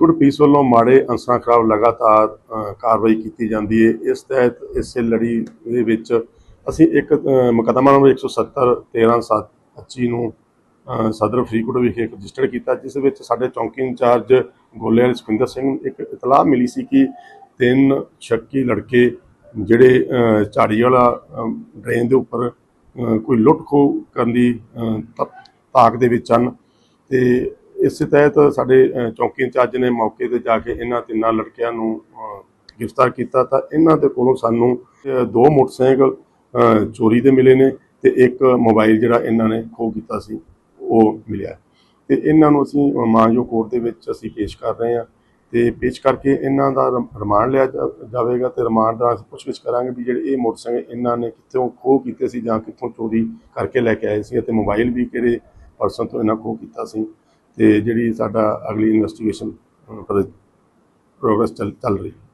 Faridkot police ਵੱਲੋਂ ਮਾੜੇ ਅਨਸਰਾਂ ਖਿਲਾਫ ਲਗਾਤਾਰ ਕਾਰਵਾਈ ਕੀਤੀ ਜਾਂਦੀ ਹੈ ਇਸ ਤਹਿਤ ਇਸੇ ਲੜੀ ਦੇ ਵਿੱਚ ਅਸੀਂ ਇੱਕ ਅ, ਮੁਕੱਦਮਾ ਨੰਬਰ 170 13 7 25 ਨੂੰ ਸਦਰ ਫਰੀਦਕੋਟ ਵਿਖੇ ਰਜਿਸਟਰ ਕੀਤਾ ਜਿਸ ਵਿੱਚ ਸਾਡੇ ਚੌਂਕੀ ਇੰਚਾਰਜ ਗੋਲੇਵਾਲ ਸੁਖਿੰਦਰ ਸਿੰਘ ਨੂੰ ਇੱਕ ਇਤਲਾਹ ਮਿਲੀ ਸੀ ਕਿ ਤਿੰਨ ਸ਼ੱਕੀ ਲੜਕੇ ਜਿਹੜੇ ਝਾੜੀ ਵਾਲਾ ਡਰੇਨ ਦੇ ਉੱਪਰ ਕੋਈ ਲੁੱਟ ਖੋਹ ਕਰਨ ਦੀ ਅ, ਤਾਕ ਦੇ ਵਿੱਚ ਹਨ ਤੇ ਇਸੇ ਤਹਿਤ ਸਾਡੇ ਚੌਕੀ ਇੰਚਾਰਜ ਨੇ ਮੌਕੇ ਤੇ ਜਾ ਕੇ ਇਹਨਾਂ ਤਿੰਨਾਂ ਲੜਕਿਆਂ ਨੂੰ ਗ੍ਰਿਫਤਾਰ ਕੀਤਾ ਤਾਂ ਇਹਨਾਂ ਦੇ ਕੋਲੋਂ ਸਾਨੂੰ ਦੋ ਮੋਟਰਸਾਈਕਲ ਚੋਰੀ ਦੇ ਮਿਲੇ ਨੇ ਤੇ ਇੱਕ ਮੋਬਾਈਲ ਜਿਹੜਾ ਇਹਨਾਂ ਨੇ ਖੋਹ ਕੀਤਾ ਸੀ, ਉਹ ਮਿਲਿਆ। ਤੇ ਇਹਨਾਂ ਨੂੰ ਅਸੀਂ ਮਾਨਯੋਗ ਕੋਰਟ ਦੇ ਵਿੱਚ ਅਸੀਂ ਪੇਸ਼ ਕਰ ਰਹੇ ਹਾਂ ਤੇ ਪੇਸ਼ ਕਰਕੇ ਇਹਨਾਂ ਦਾ ਰਮ- ਰਿਮਾਂਡ ਲਿਆ ਜਾ- ਜਾਵੇਗਾ ਤੇ ਰਿਮਾਂਡ ਦਾ ਅਸੀਂ ਪੁੱਛਗਿੱਛ ਕਰਾਂਗੇ ਵੀ ਜਿਹੜੇ ਇਹ ਮੋਟਰਸਾਈਕਲ ਇਹਨਾਂ ਨੇ ਕਿੱਥੋਂ ਖੋਹ ਕੀਤੇ ਸੀ ਜਾਂ ਕਿੱਥੋਂ ਚੋਰੀ ਕਰਕੇ ਲੈ ਕੇ ਆਏ ਸੀ ਅਤੇ ਮੋਬਾਈਲ ਵੀ ਕਿਹੜੇ ਪਰਸਨ ਤੋਂ ਇਹਨਾਂ ਖੋਹ ਕੀਤਾ ਸੀ। ਤੇ ਜਿਹੜੀ ਸਾਡਾ ਅਗਲੀ ਇਨਵੈਸਟੀਗੇਸ਼ਨ ਪ੍ਰੋਗਰੈਸ ਚੱਲ ਚੱਲ ਰਹੀ ਹੈ।